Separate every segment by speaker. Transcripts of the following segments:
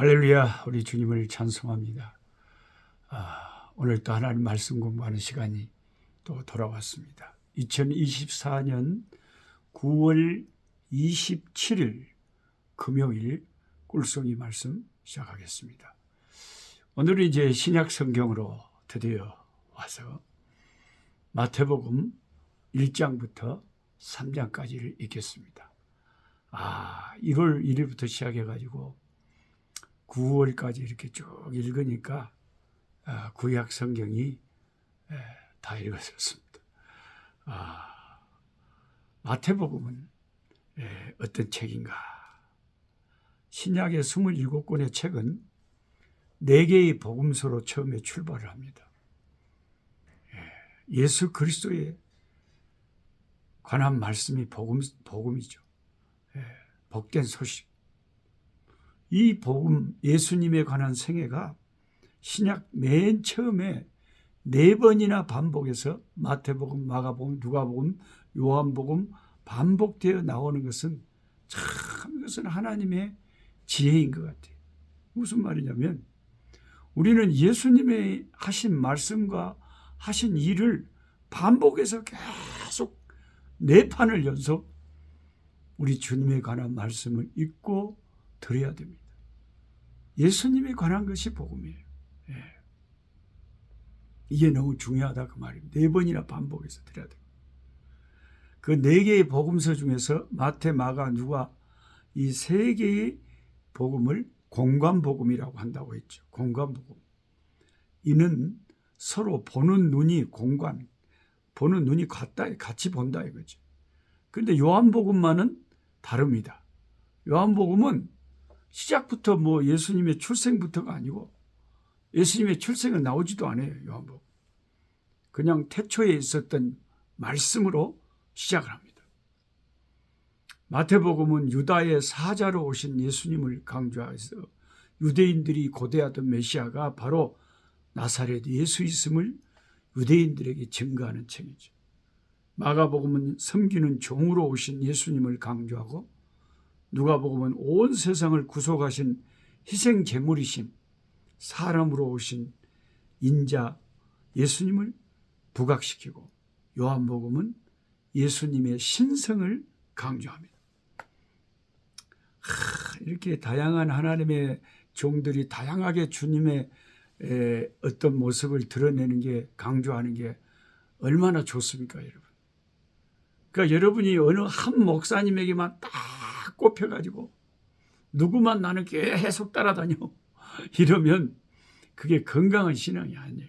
Speaker 1: 할렐루야, 우리 주님을 찬송합니다. 아, 오늘 또 하나님 말씀 공부하는 시간이 또 돌아왔습니다. 2024년 9월 27일 금요일 꿀송이 말씀 시작하겠습니다. 오늘은 이제 신약 성경으로 드디어 와서 마태복음 1장부터 3장까지를 읽겠습니다. 아, 1월 1일부터 시작해가지고 9월까지 이렇게 쭉 읽으니까 아, 구약 성경이 다 읽었었습니다. 아, 마태복음은 어떤 책인가? 신약의 27권의 책은 4개의 복음서로 처음에 출발을 합니다. 예수 그리스도에 관한 말씀이 복음, 복음이죠. 복된 소식. 이 복음, 예수님에 관한 생애가 신약 맨 처음에 네 번이나 반복해서 마태복음, 마가복음, 누가복음, 요한복음 반복되어 나오는 것은 참 이것은 하나님의 지혜인 것 같아요. 무슨 말이냐면 우리는 예수님의 하신 말씀과 하신 일을 반복해서 계속 네 판을 연속 우리 주님에 관한 말씀을 읽고 들어야 됩니다. 예수님에 관한 것이 복음이에요. 예. 이게 너무 중요하다 그 말입니다. 네 번이나 반복해서 드려야 됩니다. 그네 개의 복음서 중에서 마태, 마가, 누가 이 세 개의 복음을 공관복음이라고 한다고 했죠. 공관복음. 이는 서로 보는 눈이 공관, 보는 눈이 같다, 같이 본다 이거죠. 근데 요한복음만은 다릅니다. 요한복음은 시작부터 뭐 예수님의 출생부터가 아니고 예수님의 출생은 나오지도 않아요. 요한복음. 그냥 태초에 있었던 말씀으로 시작을 합니다. 마태복음은 유다의 사자로 오신 예수님을 강조해서 유대인들이 고대하던 메시아가 바로 나사렛 예수 있음을 유대인들에게 증거하는 책이죠. 마가복음은 섬기는 종으로 오신 예수님을 강조하고 누가복음은 온 세상을 구속하신 희생 제물이신 사람으로 오신 인자 예수님을 부각시키고 요한복음은 예수님의 신성을 강조합니다. 하, 이렇게 다양한 하나님의 종들이 다양하게 주님의 어떤 모습을 드러내는 게 강조하는 게 얼마나 좋습니까, 여러분? 그러니까 여러분이 어느 한 목사님에게만 딱 꼽혀가지고 누구만 나는 계속 따라다녀 이러면 그게 건강한 신앙이 아니에요.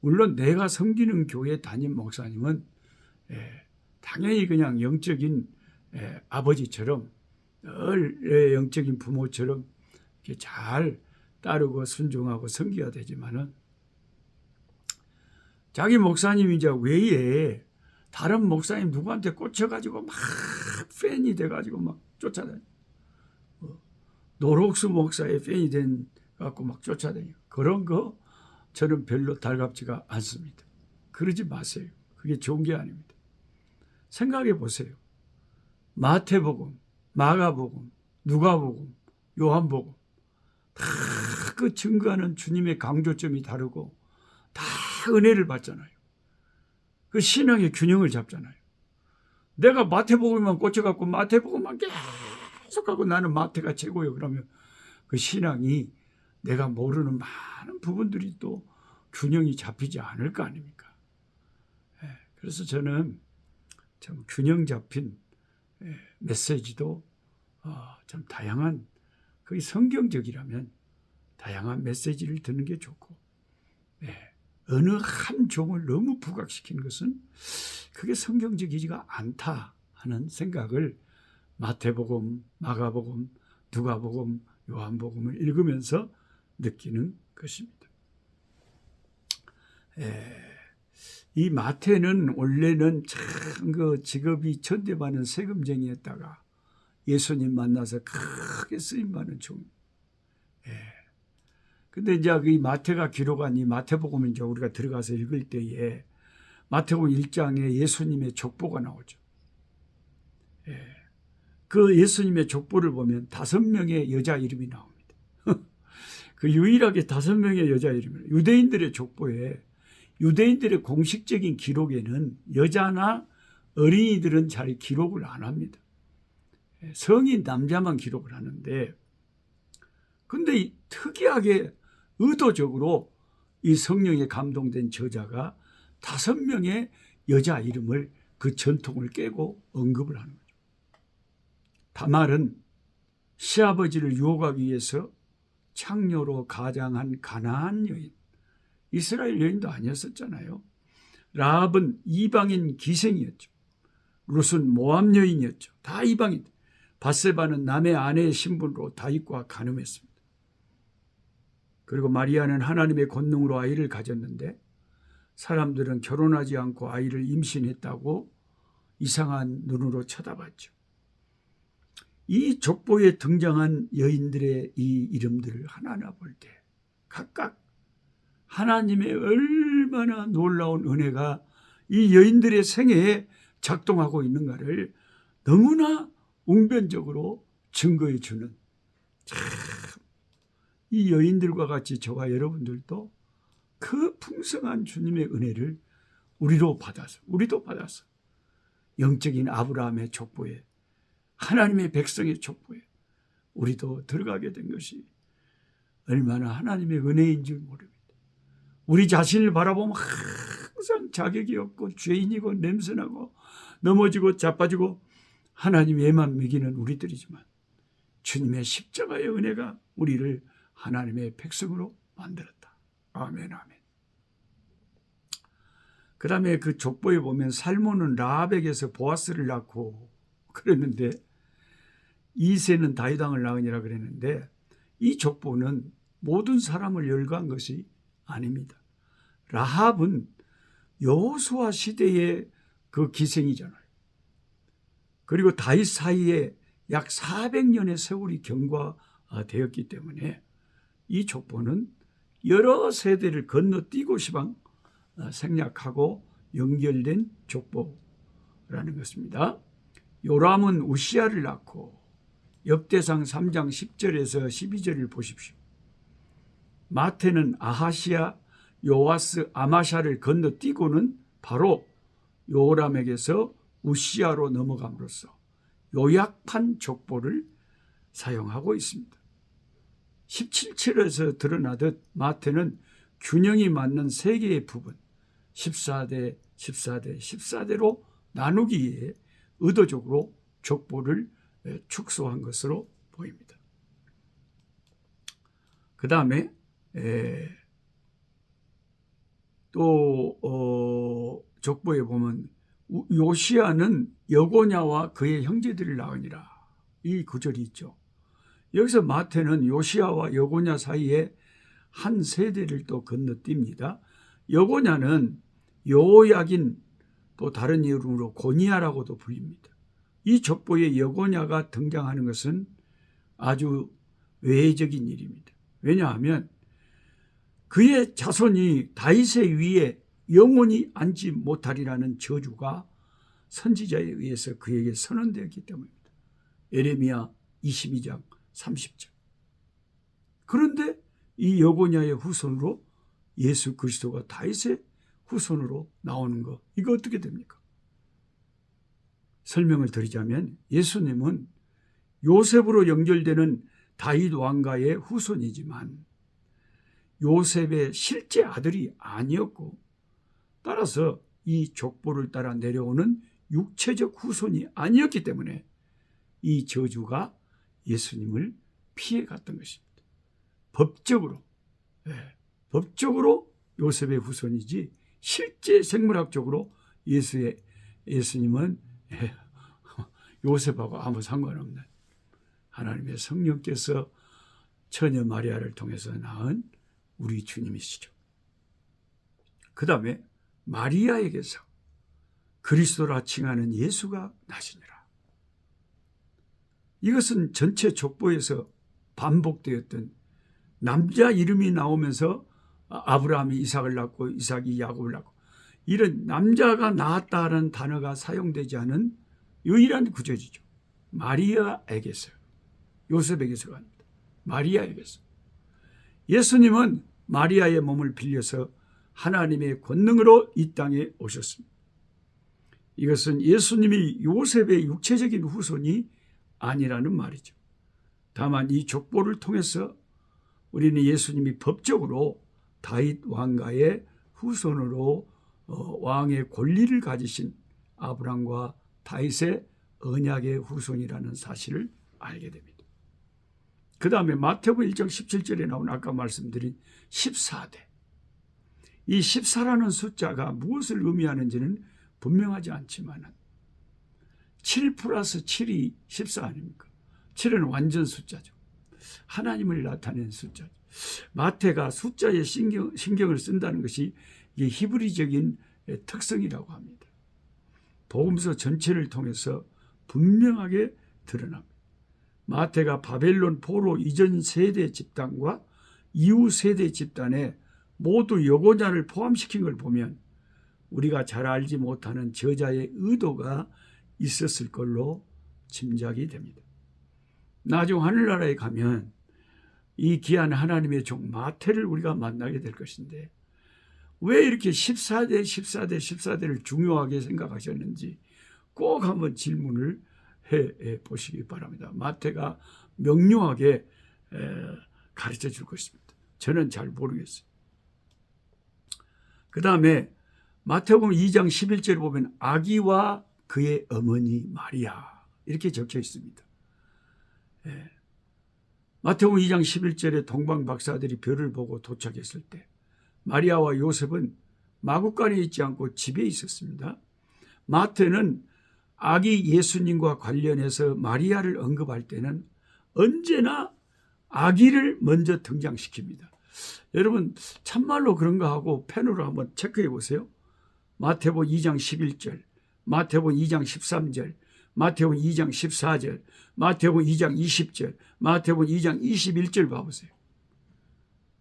Speaker 1: 물론 내가 섬기는 교회 담임 목사님은 예, 당연히 그냥 영적인 예, 아버지처럼 늘 영적인 부모처럼 잘 따르고 순종하고 섬겨야 되지만은 자기 목사님이 이제 외에 다른 목사님 누구한테 꽂혀가지고 막 팬이 돼가지고 막 쫓아다녀. 뭐 노록수 목사의 팬이 된 갖고 막 쫓아다녀. 그런 거 저는 별로 달갑지가 않습니다. 그러지 마세요. 그게 좋은 게 아닙니다. 생각해 보세요. 마태복음, 마가복음, 누가복음, 요한복음 다 그 증거하는 주님의 강조점이 다르고 다 은혜를 받잖아요. 그 신앙의 균형을 잡잖아요. 내가 마태복음만 꽂혀갖고 마태복음만 계속 하고 나는 마태가 최고요. 그러면 그 신앙이 내가 모르는 많은 부분들이 또 균형이 잡히지 않을 거 아닙니까? 예, 그래서 저는 참 균형 잡힌 예, 메시지도 어, 좀 다양한 그게 성경적이라면 다양한 메시지를 듣는 게 좋고 예, 어느 한 종을 너무 부각시키는 것은 그게 성경적이지가 않다 하는 생각을 마태복음, 마가복음, 누가복음, 요한복음을 읽으면서 느끼는 것입니다. 에, 이 마태는 원래는 참 그 직업이 천대받는 세금쟁이였다가 예수님 만나서 크게 쓰임 받는 종. 예. 근데 이제 이 마태가 기록한 이 마태복음 이제 우리가 들어가서 읽을 때에 마태복음 1장에 예수님의 족보가 나오죠. 예. 그 예수님의 족보를 보면 다섯 명의 여자 이름이 나옵니다. 그 유일하게 다섯 명의 여자 이름이 유대인들의 족보에 유대인들의 공식적인 기록에는 여자나 어린이들은 잘 기록을 안 합니다. 성인 남자만 기록을 하는데 근데 이 특이하게 의도적으로 이 성령에 감동된 저자가 다섯 명의 여자 이름을 그 전통을 깨고 언급을 하는 거죠. 다말은 시아버지를 유혹하기 위해서 창녀로 가장한 가나안 여인, 이스라엘 여인도 아니었었잖아요. 라합은 이방인 기생이었죠. 룻은 모함 여인이었죠. 다 이방인. 바세바는 남의 아내의 신분으로 다윗과 간음했습니다. 그리고 마리아는 하나님의 권능으로 아이를 가졌는데 사람들은 결혼하지 않고 아이를 임신했다고 이상한 눈으로 쳐다봤죠. 이 족보에 등장한 여인들의 이 이름들을 하나하나 볼 때 각각 하나님의 얼마나 놀라운 은혜가 이 여인들의 생애에 작동하고 있는가를 너무나 웅변적으로 증거해 주는 참 이 여인들과 같이 저와 여러분들도 그 풍성한 주님의 은혜를 우리로 받아서 우리도 받아서 영적인 아브라함의 족보에 하나님의 백성의 족보에 우리도 들어가게 된 것이 얼마나 하나님의 은혜인 줄 모릅니다. 우리 자신을 바라보면 항상 자격이 없고 죄인이고 냄새나고 넘어지고 자빠지고 하나님에만 먹이는 우리들이지만 주님의 십자가의 은혜가 우리를 하나님의 백성으로 만들었다. 아멘, 아멘. 그 다음에 그 족보에 보면 살모는 라합에게서 보아스를 낳고 그랬는데 이세는 다이당을 낳으니라 그랬는데 이 족보는 모든 사람을 열거한 것이 아닙니다. 라합은 여호수아 시대의 그 기생이잖아요. 그리고 다윗 사이에 약 400년의 세월이 경과되었기 때문에 이 족보는 여러 세대를 건너뛰고 시방 생략하고 연결된 족보라는 것입니다. 요람은 우시아를 낳고 역대상 3장 10절에서 12절을 보십시오. 마태는 아하시아, 요아스, 아마샤를 건너뛰고는 바로 요람에게서 우시아로 넘어감으로써 요약판 족보를 사용하고 있습니다. 17절에서 드러나듯 마태는 균형이 맞는 세 개의 부분 14대, 14대, 14대로 나누기 위해 의도적으로 족보를 축소한 것으로 보입니다. 그 다음에 또 어, 족보에 보면 요시아는 여고냐와 그의 형제들을 낳으니라 이 구절이 있죠. 여기서 마태는 요시아와 여고냐 사이에 한 세대를 또 건너뜁니다. 여고냐는 요약인 또 다른 이름으로 고니아라고도 불립니다. 이 족보에 여고냐가 등장하는 것은 아주 외적인 일입니다. 왜냐하면 그의 자손이 다윗의 위에 영원히 앉지 못하리라는 저주가 선지자에 의해서 그에게 선언되었기 때문입니다. 에레미야 22장 30절. 그런데 이 여고냐의 후손으로 예수 그리스도가 다윗의 후손으로 나오는 거 이거 어떻게 됩니까? 설명을 드리자면 예수님은 요셉으로 연결되는 다윗 왕가의 후손이지만 요셉의 실제 아들이 아니었고 따라서 이 족보를 따라 내려오는 육체적 후손이 아니었기 때문에 이 저주가 예수님을 피해 갔던 것입니다. 법적으로 네, 법적으로 요셉의 후손이지 실제 생물학적으로 예수의 예수님은 예, 요셉하고 아무 상관없는 하나님의 성령께서 처녀 마리아를 통해서 낳은 우리 주님이시죠. 그 다음에 마리아에게서 그리스도라 칭하는 예수가 나시니라. 이것은 전체 족보에서 반복되었던 남자 이름이 나오면서 아브라함이 이삭을 낳고 이삭이 야곱을 낳고 이런 남자가 낳았다는 단어가 사용되지 않은 유일한 구절이죠. 마리아에게서 요셉에게서가 아닙니다. 마리아에게서. 예수님은 마리아의 몸을 빌려서 하나님의 권능으로 이 땅에 오셨습니다. 이것은 예수님이 요셉의 육체적인 후손이 아니라는 말이죠. 다만 이 족보를 통해서 우리는 예수님이 법적으로 다윗 왕가의 후손으로 어, 왕의 권리를 가지신 아브람과 다윗의 언약의 후손이라는 사실을 알게 됩니다. 그 다음에 마태복음 1장 17절에 나온 아까 말씀드린 14대. 이 14라는 숫자가 무엇을 의미하는지는 분명하지 않지만 7 플러스 7이 14 아닙니까? 7은 완전 숫자죠. 하나님을 나타낸 숫자죠. 마태가 숫자에 신경, 신경을 쓴다는 것이 이게 히브리적인 특성이라고 합니다. 복음서 전체를 통해서 분명하게 드러납니다. 마태가 바벨론 포로 이전 세대 집단과 이후 세대 집단에 모두 여고자를 포함시킨 걸 보면 우리가 잘 알지 못하는 저자의 의도가 있었을 걸로 짐작이 됩니다. 나중 하늘나라에 가면 이 귀한 하나님의 종 마태를 우리가 만나게 될 것인데 왜 이렇게 14대 14대 14대를 중요하게 생각하셨는지 꼭 한번 질문을 해 보시기 바랍니다. 마태가 명료하게 가르쳐 줄 것입니다. 저는 잘 모르겠어요. 그 다음에 마태복음 2장 11절에 보면 아기와 그의 어머니 마리아 이렇게 적혀 있습니다. 예. 마태복음 2장 11절에 동방 박사들이 별을 보고 도착했을 때 마리아와 요셉은 마국간에 있지 않고 집에 있었습니다. 마태는 아기 예수님과 관련해서 마리아를 언급할 때는 언제나 아기를 먼저 등장시킵니다. 여러분 참말로 그런가 하고 펜으로 한번 체크해 보세요. 마태복음 2장 11절, 마태복음 2장 13절, 마태복음 2장 14절, 마태복음 2장 20절, 마태복음 2장 21절 봐보세요.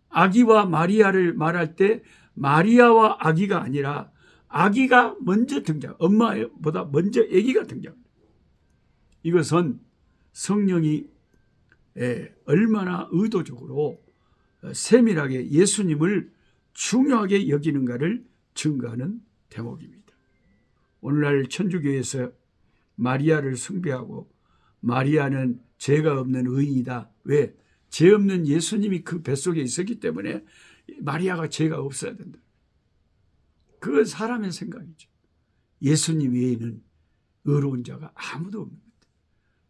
Speaker 1: 아기와 마리아를 말할 때 마리아와 아기가 아니라 아기가 먼저 등장, 엄마보다 먼저 아기가 등장합니다. 이것은 성령이 얼마나 의도적으로 세밀하게 예수님을 중요하게 여기는가를 증거하는 대목입니다. 오늘날 천주교에서 마리아를 숭배하고 마리아는 죄가 없는 의인이다. 왜? 죄 없는 예수님이 그 뱃속에 있었기 때문에 마리아가 죄가 없어야 된다. 그건 사람의 생각이죠. 예수님 외에는 의로운 자가 아무도 없는 거죠.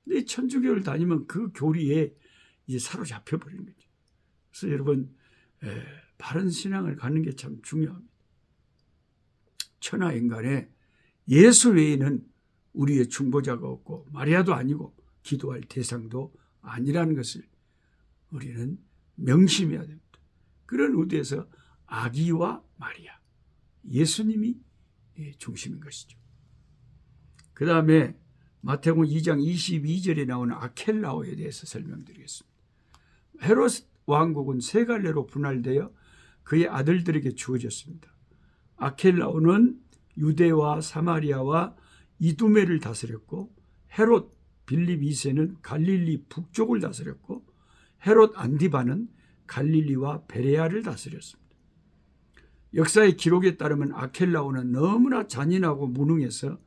Speaker 1: 근데 천주교를 다니면 그 교리에 이제 사로잡혀 버리는 거죠. 그래서 여러분 에, 바른 신앙을 갖는 게 참 중요합니다. 천하 인간에 예수 외에는 우리의 중보자가 없고 마리아도 아니고 기도할 대상도 아니라는 것을 우리는 명심해야 됩니다. 그런 의도에서 아기와 마리아, 예수님이 예, 중심인 것이죠. 그 다음에 마태복음 2장 22절에 나오는 아켈라오에 대해서 설명드리겠습니다. 헤롯 왕국은 세 갈래로 분할되어 그의 아들들에게 주어졌습니다. 아켈라오는 유대와 사마리아와 이두메를 다스렸고 헤롯 빌립 2세는 갈릴리 북쪽을 다스렸고 헤롯 안디바는 갈릴리와 베레아를 다스렸습니다. 역사의 기록에 따르면 아켈라오는 너무나 잔인하고 무능해서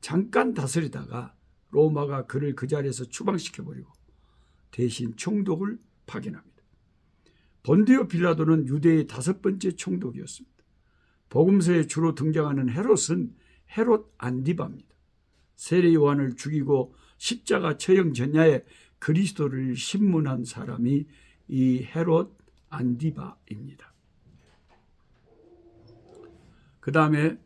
Speaker 1: 잠깐 다스리다가 로마가 그를 그 자리에서 추방시켜버리고 대신 총독을 파견합니다. 본디오 빌라도는 유대의 다섯 번째 총독이었습니다. 복음서에 주로 등장하는 헤롯은 헤롯 안디바입니다. 세례 요한을 죽이고 십자가 처형 전야에 그리스도를 신문한 사람이 이 헤롯 안디바입니다. 그 다음에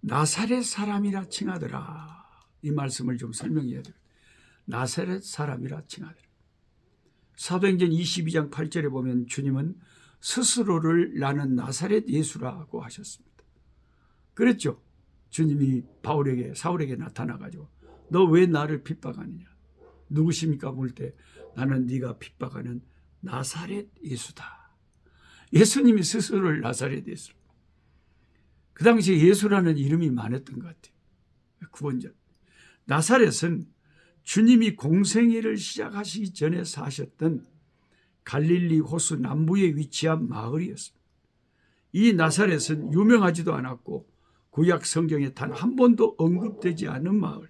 Speaker 1: 나사렛 사람이라 칭하더라. 이 말씀을 좀 설명해야 돼요. 나사렛 사람이라 칭하더라. 사도행전 22장 8절에 보면 주님은 스스로를 나는 나사렛 예수라고 하셨습니다. 그랬죠. 주님이 바울에게 사울에게 나타나 가지고 너 왜 나를 핍박하느냐? 누구십니까? 물때 나는 네가 핍박하는 나사렛 예수다. 예수님이 스스로를 나사렛 예수. 그 당시에 예수라는 이름이 많았던 것 같아요. 구원자. 나사렛은 주님이 공생애를 시작하시기 전에 사셨던 갈릴리 호수 남부에 위치한 마을이었습니다. 이 나사렛은 유명하지도 않았고 구약 성경에 단 한 번도 언급되지 않은 마을.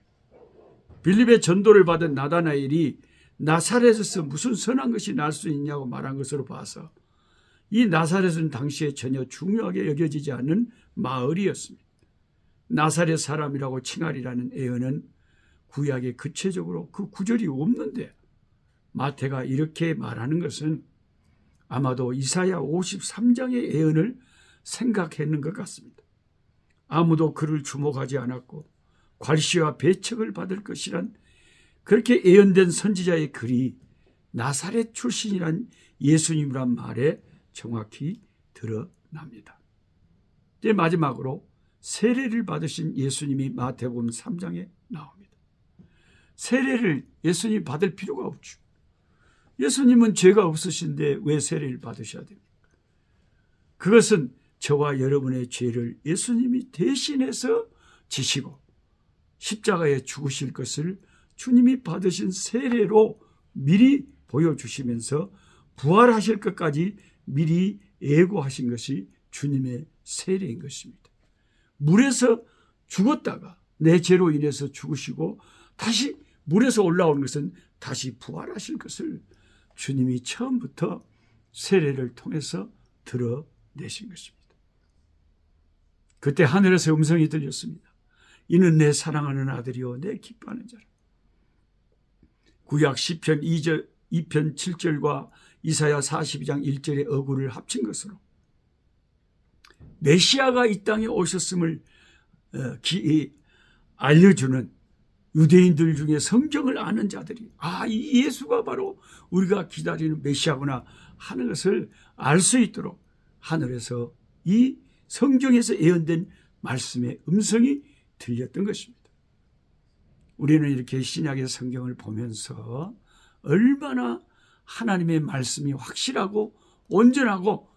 Speaker 1: 빌립의 전도를 받은 나다나엘이 나사렛에서 무슨 선한 것이 날 수 있냐고 말한 것으로 봐서 이 나사렛은 당시에 전혀 중요하게 여겨지지 않는 마을이었습니다. 나사렛 사람이라고 칭하리라는 예언은 구약에 구체적으로 그 구절이 없는데 마태가 이렇게 말하는 것은 아마도 이사야 53장의 예언을 생각했는 것 같습니다. 아무도 그를 주목하지 않았고 괄시와 배척을 받을 것이란 그렇게 예언된 선지자의 글이 나사렛 출신이란 예수님이란 말에 정확히 드러납니다. 이제 마지막으로 세례를 받으신 예수님이 마태복음 3장에 나옵니다. 세례를 예수님 받을 필요가 없죠. 예수님은 죄가 없으신데 왜 세례를 받으셔야 됩니까? 그것은 저와 여러분의 죄를 예수님이 대신해서 지시고 십자가에 죽으실 것을 주님이 받으신 세례로 미리 보여주시면서 부활하실 것까지 미리 예고하신 것이 주님의 세례인 것입니다. 물에서 죽었다가 내 죄로 인해서 죽으시고 다시 물에서 올라오는 것은 다시 부활하실 것을 주님이 처음부터 세례를 통해서 드러내신 것입니다. 그때 하늘에서 음성이 들렸습니다. 이는 내 사랑하는 아들이요 내 기뻐하는 자라. 구약 10편 2절 2편 7절과 이사야 42장 1절의 어구를 합친 것으로 메시아가 이 땅에 오셨음을 어, 기, 알려주는 유대인들 중에 성경을 아는 자들이 아, 이 예수가 바로 우리가 기다리는 메시아구나 하는 것을 알 수 있도록 하늘에서 이 성경에서 예언된 말씀의 음성이 들렸던 것입니다. 우리는 이렇게 신약의 성경을 보면서 얼마나 하나님의 말씀이 확실하고 온전하고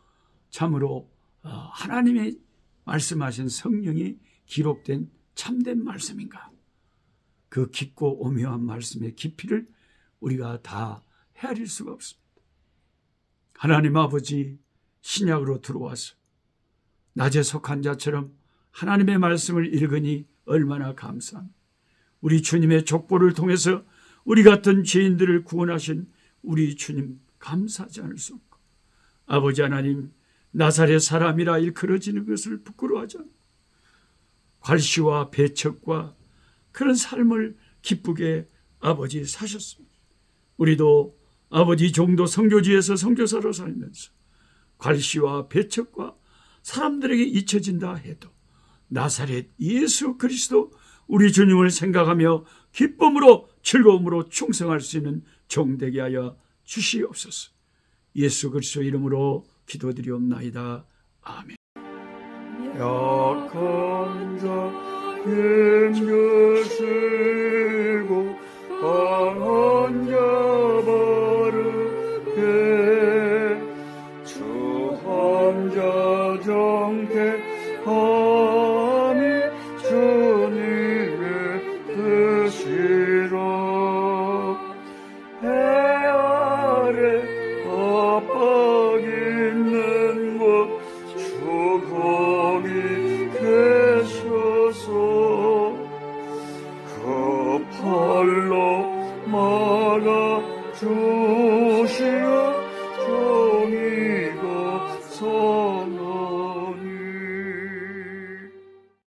Speaker 1: 참으로 어, 하나님의 말씀하신 성령이 기록된 참된 말씀인가? 그 깊고 오묘한 말씀의 깊이를 우리가 다 헤아릴 수가 없습니다. 하나님 아버지 신약으로 들어와서 낮에 속한 자처럼 하나님의 말씀을 읽으니 얼마나 감사합니다. 우리 주님의 족보를 통해서 우리 같은 죄인들을 구원하신 우리 주님 감사하지 않을 수 없고 아버지 하나님 나사렛 사람이라 일컬어지는 것을 부끄러워하지 않고 괄시와 배척과 그런 삶을 기쁘게 아버지 사셨습니다. 우리도 아버지 종도 성교지에서 성교사로 살면서 괄시와 배척과 사람들에게 잊혀진다 해도 나사렛 예수 그리스도 우리 주님을 생각하며 기쁨으로 즐거움으로 충성할 수 있는 종되게 하여 주시옵소서. 예수 그리스도 이름으로 기도드리옵나이다. 아멘.
Speaker 2: 힘겨시고 강한 자 바르게 주한 자 정태